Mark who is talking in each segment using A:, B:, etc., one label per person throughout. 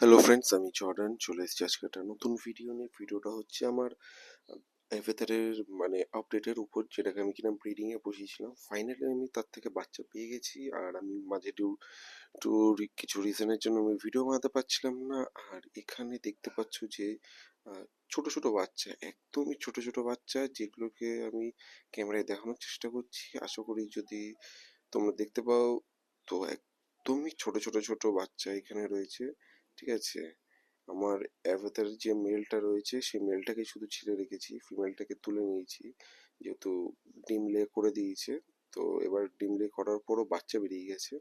A: Hello friends আমি Jordan চলে এসেছি আজকে একটা নতুন ভিডিও নিয়ে। ভিডিওটা হচ্ছে আমার অ্যাভেতারের মানে আপডেটের উপর, যেটাকে আমি কিনা ব্রিডিংয়ে বসিয়েছিলাম। ফাইনালি আমি তার থেকে বাচ্চা পেয়ে গেছি, আর আমি মাঝে একটু রি- কিছু রিজনের জন্য আমি ভিডিও বানাতে পারছিলাম না। আর এখানে দেখতে পাচ্ছ যে ছোট ছোট বাচ্চা, একদমই ছোট ছোট বাচ্চা, যেগুলোকে আমি ক্যামেরায় দেখানোর চেষ্টা করছি। আশা করি যদি তোমরা দেখতে পাও, তো একদমই ছোট ছোট ছোট বাচ্চা এখানে রয়েছে। ঠিক আছে? আমার অ্যাভাতার যে মেলটা রয়েছে, সেই মেলটাকে শুধু ছেড়ে রেখেছি। ফিমেলটাকে তুলে নিয়েছি। যেহেতু ডিম লে করে দিয়েছে, তো এবার ডিম লে করার পরও বাচ্চা বেরিয়ে গেছে।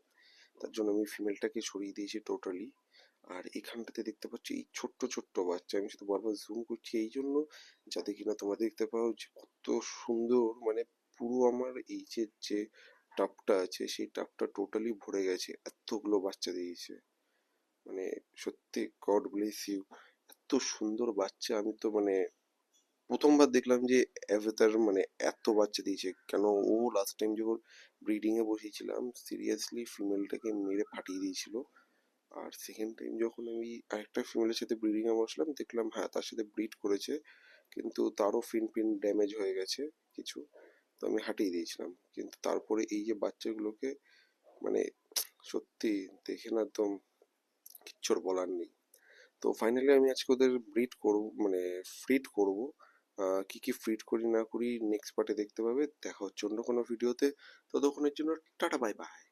A: তার জন্য আমি ফিমেলটাকে সরিয়ে দিয়েছি টোটালি আর এখানটাতে দেখতে পাচ্ছ এই ছোট্ট ছোট্ট বাচ্চা। আমি শুধু বারবার জুম করছি এই জন্য, যাতে কিনা তোমরা দেখতে পাও যে কত সুন্দর মানে পুরো আমার এই যে যে টাপটা আছে, সেই টাপটা টোটালি ভরে গেছে। এতগুলো বাচ্চা দিয়েছে। মানে সত্যি গড ব্লেস ইউ এত সুন্দর বাচ্চা, আমি তো মানে প্রথমবার দেখলাম যে অ্যাভেতার মানে এত বাচ্চা দিয়েছে। কেন ও লাস্ট টাইম যখন ব্রিডিং এ বসিয়েছিলাম সিরিয়াসলি ফিমেলটাকে মেরে ফাটিয়ে দিয়েছিল। আর সেকেন্ড টাইম যখন আমি আরেকটা ফিমেলের সাথে ব্রিডিং এ বসলাম, দেখলাম হ্যাঁ তার সাথে ব্রিড করেছে, কিন্তু তারও ফিন ফিন ড্যামেজ হয়ে গেছে কিছু। তো আমি হাঁটিয়ে দিয়েছিলাম। কিন্তু তারপরে এই যে বাচ্চাগুলোকে মানে সত্যি দেখে না একদম কিচ্ছুর বলার নেই। তো ফাইনালি আমি আজকে ওদের ব্রিড করব মানে ফ্রিড করব। কি কি ফ্রিড করি না করি নেক্সট পার্টে দেখতে পাবে। দেখা হচ্ছে অন্য কোনো ভিডিওতে ততক্ষণের জন্য টাটা বাই বাই